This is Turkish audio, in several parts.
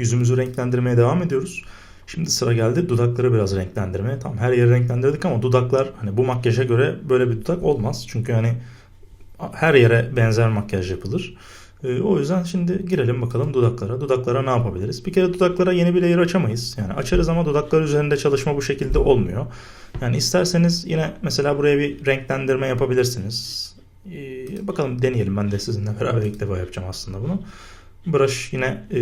yüzümüzü renklendirmeye devam ediyoruz. Şimdi sıra geldi dudakları biraz renklendirmeye. Tamam her yeri renklendirdik ama dudaklar hani bu makyaja göre böyle bir dudak olmaz. Çünkü hani her yere benzer makyaj yapılır. Ee, o yüzden şimdi girelim bakalım dudaklara. Dudaklara ne yapabiliriz? Bir kere dudaklara yeni bir layer açamayız. Yani açarız ama dudaklar üzerinde çalışma bu şekilde olmuyor. Yani isterseniz yine mesela buraya bir renklendirme yapabilirsiniz. Ee, bakalım deneyelim. Ben de sizinle beraber ilk defa yapacağım aslında bunu. Brush yine e,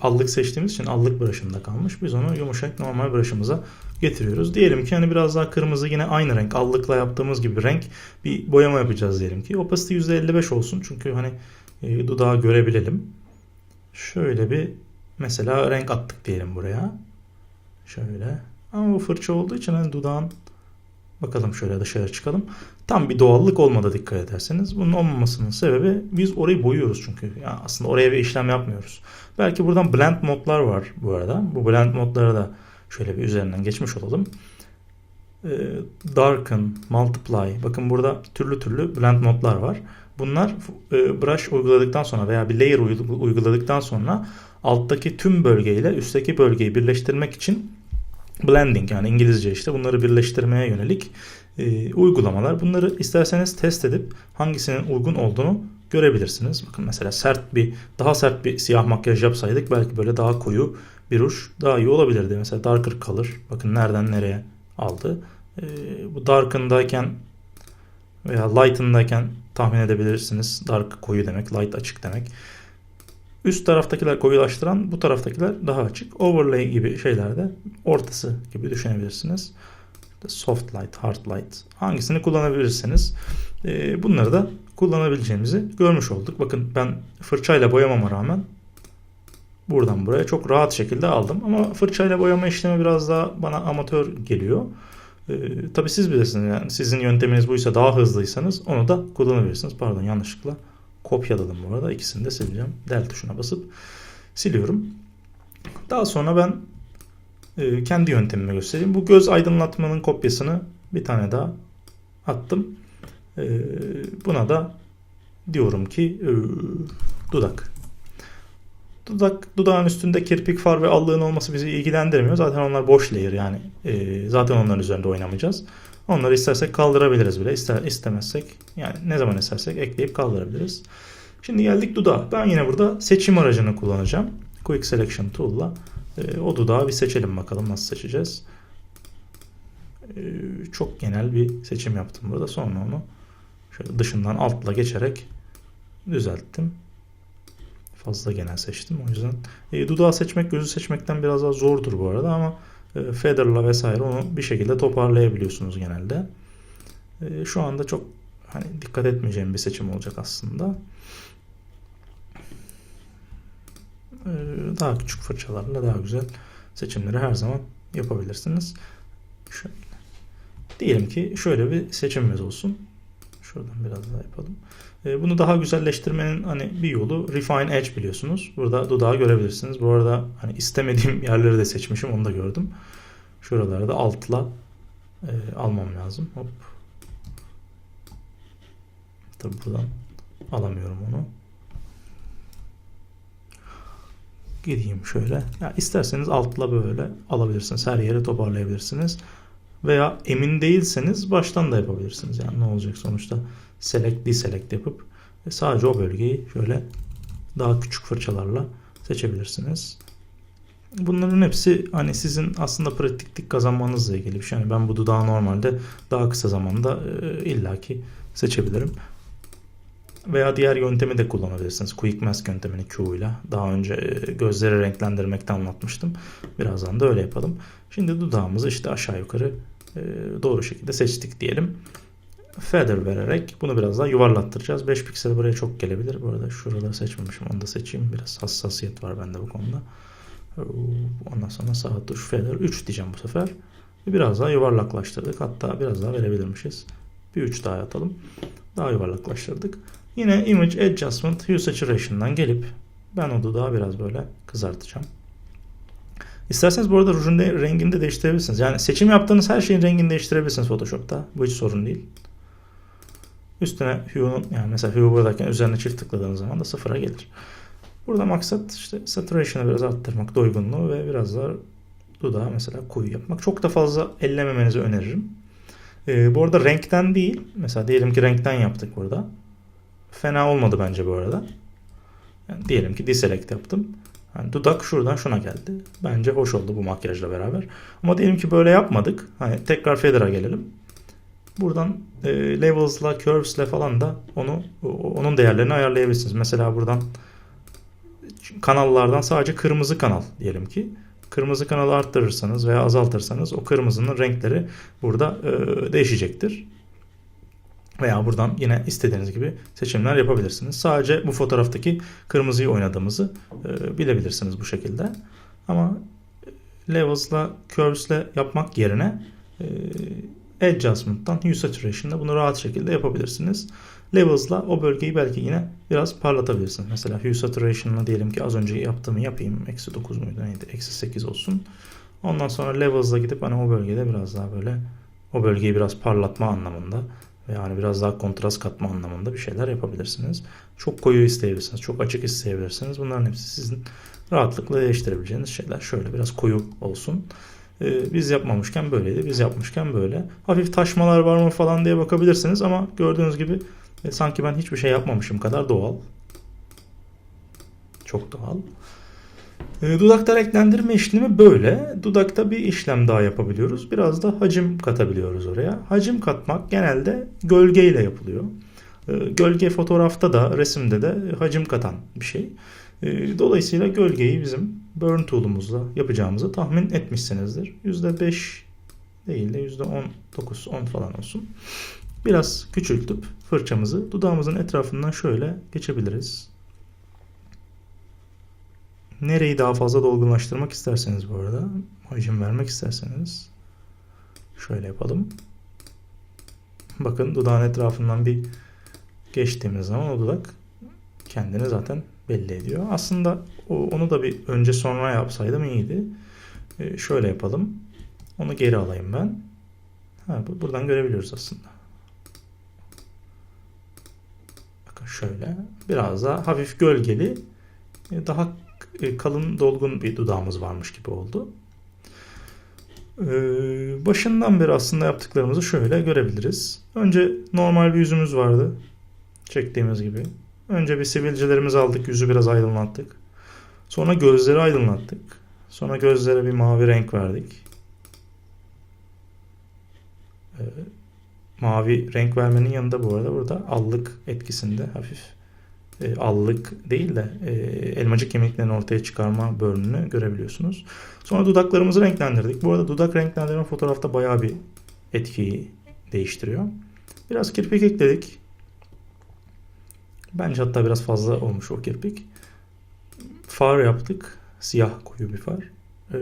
allık seçtiğimiz için allık brush'ında kalmış. Biz onu yumuşak normal brush'ımıza getiriyoruz. Diyelim ki hani biraz daha kırmızı yine aynı renk allıkla yaptığımız gibi renk bir boyama yapacağız diyelim ki. Opacity %55 olsun çünkü hani e, dudağı görebilelim. Şöyle bir mesela renk attık diyelim buraya. Şöyle. Ama bu fırça olduğu için hani dudağın bakalım şöyle dışarı çıkalım. Tam bir doğallık olmadı dikkat ederseniz. Bunun olmamasının sebebi biz orayı boyuyoruz çünkü. Yani aslında oraya bir işlem yapmıyoruz. Belki buradan blend modlar var bu arada. Bu blend modları da şöyle bir üzerinden geçmiş olalım. Ee, darken, multiply. Bakın burada türlü türlü blend modlar var. Bunlar e, brush uyguladıktan sonra veya bir layer uyguladıktan sonra alttaki tüm bölgeyle üstteki bölgeyi birleştirmek için blending yani İngilizce işte bunları birleştirmeye yönelik e, uygulamalar. Bunları isterseniz test edip hangisinin uygun olduğunu görebilirsiniz. Bakın mesela sert bir daha sert bir siyah makyaj yapsaydık belki böyle daha koyu bir ruj daha iyi olabilirdi. Mesela darker color bakın nereden nereye aldı. E, bu darken'dayken veya light'ındayken tahmin edebilirsiniz. Dark koyu demek, light açık demek. Üst taraftakiler koyulaştıran, bu taraftakiler daha açık. Overlay gibi şeylerde ortası gibi düşünebilirsiniz. Soft light, hard light hangisini kullanabilirsiniz. Ee, bunları da kullanabileceğimizi görmüş olduk. Bakın ben fırçayla boyamama rağmen buradan buraya çok rahat şekilde aldım. Ama fırçayla boyama işlemi biraz daha bana amatör geliyor. Ee, tabii siz bilirsiniz yani sizin yönteminiz buysa daha hızlıysanız onu da kullanabilirsiniz. Pardon yanlışlıkla kopyaladım bu arada. İkisini de sileceğim. Del tuşuna basıp siliyorum. Daha sonra ben e, kendi yöntemimi göstereyim. Bu göz aydınlatmanın kopyasını bir tane daha attım. E, buna da diyorum ki e, dudak. Dudak, dudağın üstünde kirpik, far ve allığın olması bizi ilgilendirmiyor. Zaten onlar boş layer yani. E, zaten onların üzerinde oynamayacağız. Onları istersek kaldırabiliriz bile. İster, istemezsek yani ne zaman istersek ekleyip kaldırabiliriz. Şimdi geldik dudağa. Ben yine burada seçim aracını kullanacağım. Quick Selection Tool'la e, o dudağı bir seçelim bakalım nasıl seçeceğiz. E, çok genel bir seçim yaptım burada. Sonra onu şöyle dışından altla geçerek düzelttim. Fazla genel seçtim. O yüzden e, dudağı seçmek gözü seçmekten biraz daha zordur bu arada ama e, Feather'la vesaire onu bir şekilde toparlayabiliyorsunuz genelde. E, şu anda çok hani dikkat etmeyeceğim bir seçim olacak aslında. E, daha küçük fırçalarla daha güzel seçimleri her zaman yapabilirsiniz. Şöyle. Diyelim ki şöyle bir seçimimiz olsun. Şuradan biraz daha yapalım. E, bunu daha güzelleştirmenin hani bir yolu Refine Edge biliyorsunuz. Burada dudağı görebilirsiniz. Bu arada hani istemediğim yerleri de seçmişim onu da gördüm. Şuraları da altla e, almam lazım. Hop. Tabi buradan alamıyorum onu. Gideyim şöyle. Ya isterseniz altla böyle alabilirsiniz. Her yere toparlayabilirsiniz. Veya emin değilseniz baştan da yapabilirsiniz. Yani ne olacak sonuçta select deselect yapıp sadece o bölgeyi şöyle daha küçük fırçalarla seçebilirsiniz. Bunların hepsi hani sizin aslında pratiklik kazanmanızla ilgili bir şey. Yani ben bu dudağı normalde daha kısa zamanda e, illaki seçebilirim. Veya diğer yöntemi de kullanabilirsiniz. Quick Mask yöntemini Q ile. Daha önce e, gözleri renklendirmekte anlatmıştım. Birazdan da öyle yapalım. Şimdi dudağımızı işte aşağı yukarı e, doğru şekilde seçtik diyelim. Feather vererek bunu biraz daha yuvarlattıracağız. 5 piksel buraya çok gelebilir. Bu arada şurada seçmemişim. Onu da seçeyim. Biraz hassasiyet var bende bu konuda. Ondan sonra sağ tuş feather 3 diyeceğim bu sefer. Biraz daha yuvarlaklaştırdık. Hatta biraz daha verebilirmişiz. Bir 3 daha atalım. Daha yuvarlaklaştırdık. Yine Image Adjustment Hue Saturation'dan gelip ben o dudağı biraz böyle kızartacağım. İsterseniz bu arada rujun de, rengini de değiştirebilirsiniz. Yani seçim yaptığınız her şeyin rengini değiştirebilirsiniz Photoshop'ta. Bu hiç sorun değil. Üstüne Hue'nun yani mesela Hue buradayken üzerine çift tıkladığınız zaman da sıfıra gelir. Burada maksat işte saturation'ı biraz arttırmak, doygunluğu ve biraz daha dudağı mesela koyu yapmak. Çok da fazla ellememenizi öneririm. Ee, bu arada renkten değil. Mesela diyelim ki renkten yaptık burada. Fena olmadı bence bu arada. Yani diyelim ki deselect yaptım. Yani dudak şuradan şuna geldi. Bence hoş oldu bu makyajla beraber. Ama diyelim ki böyle yapmadık. Hani tekrar feather'a gelelim. Buradan e, levels'la, curves'le falan da onu onun değerlerini ayarlayabilirsiniz. Mesela buradan kanallardan sadece kırmızı kanal diyelim ki. Kırmızı kanalı arttırırsanız veya azaltırsanız o kırmızının renkleri burada e, değişecektir. Veya buradan yine istediğiniz gibi seçimler yapabilirsiniz. Sadece bu fotoğraftaki kırmızıyı oynadığımızı e, bilebilirsiniz bu şekilde. Ama levels'la, curves'le yapmak yerine e, adjustment'tan hue saturation'da bunu rahat şekilde yapabilirsiniz. Levels'la o bölgeyi belki yine biraz parlatabilirsiniz. Mesela hue saturation'la diyelim ki az önce yaptığımı yapayım. Eksi 9 muydu neydi? Eksi 8 olsun. Ondan sonra levels'la gidip hani o bölgede biraz daha böyle o bölgeyi biraz parlatma anlamında yani biraz daha kontrast katma anlamında bir şeyler yapabilirsiniz. Çok koyu isteyebilirsiniz, çok açık isteyebilirsiniz. Bunların hepsi sizin rahatlıkla değiştirebileceğiniz şeyler. Şöyle biraz koyu olsun. Ee, biz yapmamışken böyleydi, biz yapmışken böyle. Hafif taşmalar var mı falan diye bakabilirsiniz ama gördüğünüz gibi e, sanki ben hiçbir şey yapmamışım kadar doğal. Çok doğal. E, dudakta renklendirme işlemi böyle. Dudakta bir işlem daha yapabiliyoruz. Biraz da hacim katabiliyoruz oraya. Hacim katmak genelde gölgeyle yapılıyor. E, gölge fotoğrafta da resimde de hacim katan bir şey. E, dolayısıyla gölgeyi bizim burn tool'umuzla yapacağımızı tahmin etmişsinizdir. %5 değil de %19 10 falan olsun. Biraz küçültüp fırçamızı dudağımızın etrafından şöyle geçebiliriz. Nereyi daha fazla dolgunlaştırmak isterseniz bu arada, hacim vermek isterseniz şöyle yapalım. Bakın dudağın etrafından bir geçtiğimiz zaman o dudak kendini zaten belli ediyor. Aslında onu da bir önce sonra yapsaydım iyiydi. Ee, şöyle yapalım. Onu geri alayım ben. Ha, buradan görebiliyoruz aslında. Bakın şöyle. Biraz daha hafif gölgeli. E, daha e, kalın dolgun bir dudağımız varmış gibi oldu. E, başından beri aslında yaptıklarımızı şöyle görebiliriz. Önce normal bir yüzümüz vardı. Çektiğimiz gibi. Önce bir sivilcelerimizi aldık. Yüzü biraz aydınlattık. Sonra gözleri aydınlattık. Sonra gözlere bir mavi renk verdik. mavi renk vermenin yanında bu arada burada allık etkisinde hafif e, allık değil de e, elmacık kemiklerini ortaya çıkarma bölümünü görebiliyorsunuz. Sonra dudaklarımızı renklendirdik. Bu arada dudak renklendirme fotoğrafta bayağı bir etkiyi değiştiriyor. Biraz kirpik ekledik. Bence hatta biraz fazla olmuş o kirpik. Far yaptık. Siyah koyu bir far. E,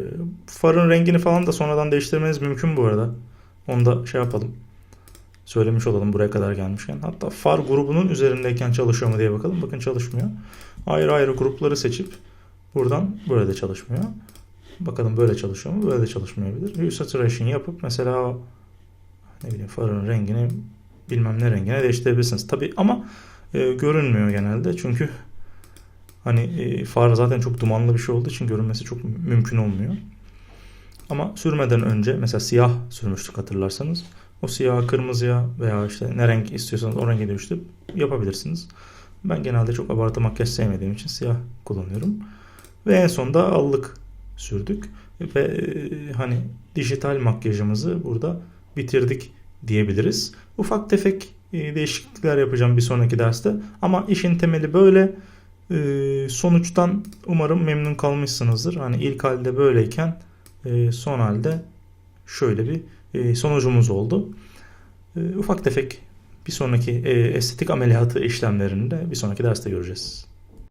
farın rengini falan da sonradan değiştirmeniz mümkün bu arada. Onu da şey yapalım. Söylemiş olalım buraya kadar gelmişken. Hatta far grubunun üzerindeyken çalışıyor mu diye bakalım. Bakın çalışmıyor. Ayrı ayrı grupları seçip buradan böyle de çalışmıyor. Bakalım böyle çalışıyor mu? Böyle de çalışmayabilir. Hue saturation yapıp mesela ne bileyim farın rengini bilmem ne rengine değiştirebilirsiniz. Tabi ama e, görünmüyor genelde. Çünkü hani e, far zaten çok dumanlı bir şey olduğu için görünmesi çok mümkün olmuyor. Ama sürmeden önce mesela siyah sürmüştük hatırlarsanız. O siyah kırmızıya veya işte ne renk istiyorsanız o renge dönüştürüp yapabilirsiniz. Ben genelde çok abartı makyaj sevmediğim için siyah kullanıyorum. Ve en sonunda allık sürdük. Ve e, hani dijital makyajımızı burada bitirdik diyebiliriz. Ufak tefek e, değişiklikler yapacağım bir sonraki derste. Ama işin temeli böyle. E, sonuçtan umarım memnun kalmışsınızdır. Hani ilk halde böyleyken son halde şöyle bir sonucumuz oldu. E, ufak tefek bir sonraki e, estetik ameliyatı işlemlerinde bir sonraki derste göreceğiz.